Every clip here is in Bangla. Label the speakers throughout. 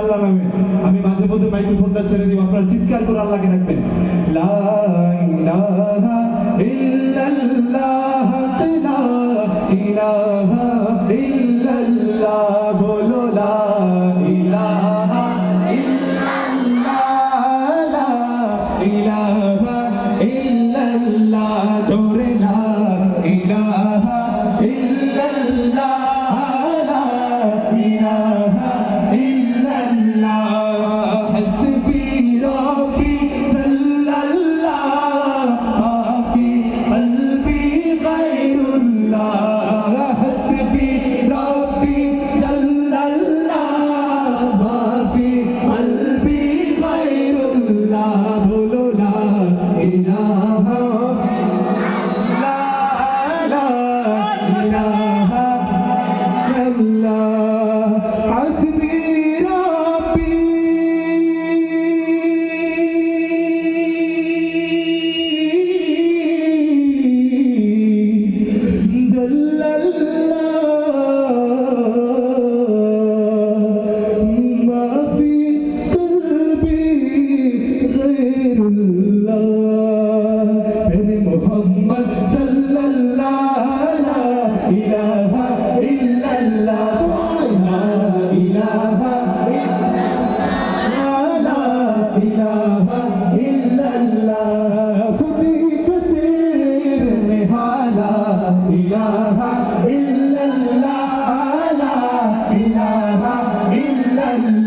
Speaker 1: আল্লাহ নামে। আমি মাঝে মধ্যে মাইক্রোফোনটা ছেড়ে দিব, আপনারা চিৎকার করে আল্লাহকে ডাকবেন। লা ইলাহা ইল্লাল্লাহ, লা ইলাহা ইল্লাল্লাহ, বলো লা ইলাহা ইল্লাল্লাহ, লা ইলাহা ইল্লাল্লাহ, জোরে লা ইলাহা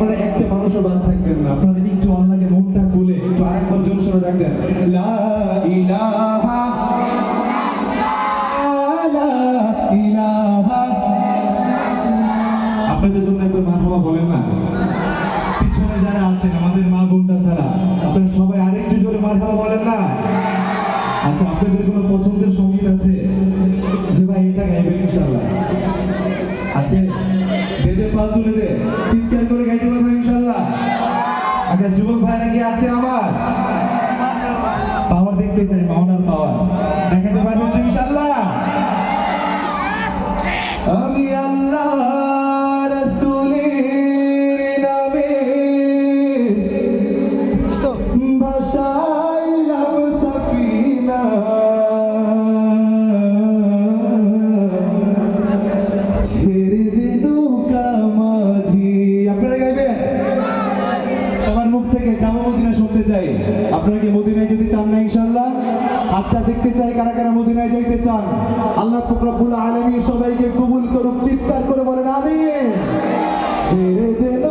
Speaker 1: আপনারা একটা মানুষও বাদ থাকবেন না। আপনারা একটু আল্লাহকে মুখটা খুলে, একটু আরেকবার জোর সরে ডাকবেন লা ইলাহা লা আপনাদের জন্য একবার মানবা বলেন না। Amém. হাতটা দেখতে চাই কারা কারা মদিনায় যাইতে চান। আল্লাহ ফকরাবুল আলমী সবাইকে কবুল করুক, চিৎকার করে বলেন আমি ছেড়ে দেন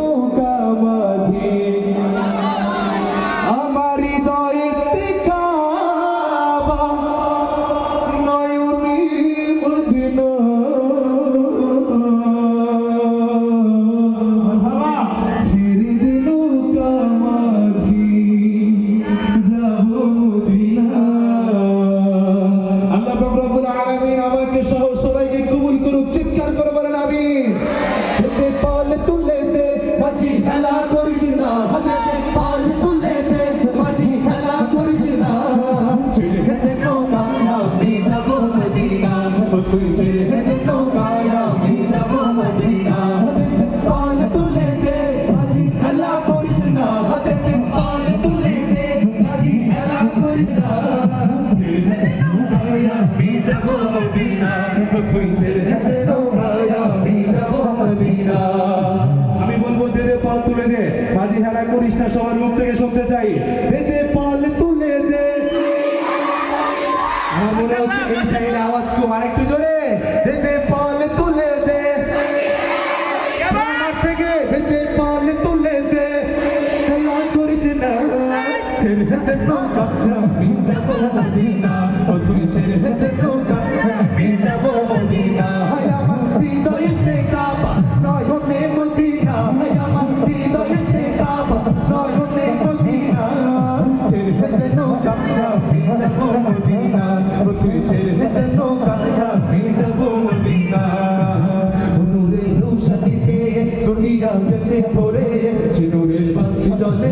Speaker 1: খেলা করিস না হাতে মাঝি হারা করিস না সবার মুখ থেকে শুনতে চাই। বেঁধে পাল তুলে দে। আমার মনে হচ্ছে এই সাইডে আওয়াজ কম আরেকটু জোরে। পরে সিনুরের বাতি জলে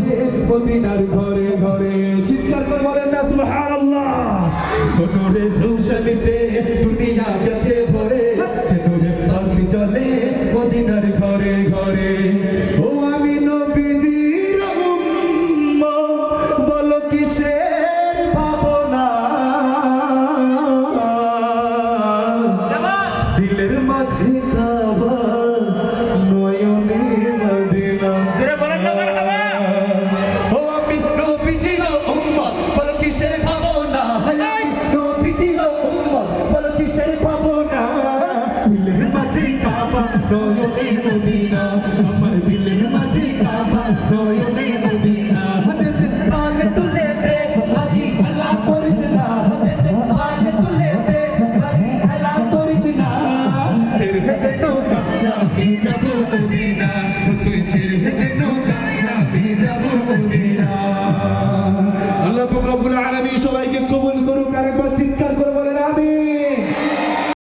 Speaker 1: মদিনার ঘরে ঘরে। চিৎকার করে বলেন না, সুবহানাল্লাহ। নূরের রোশনীতে দুনিয়া গেছে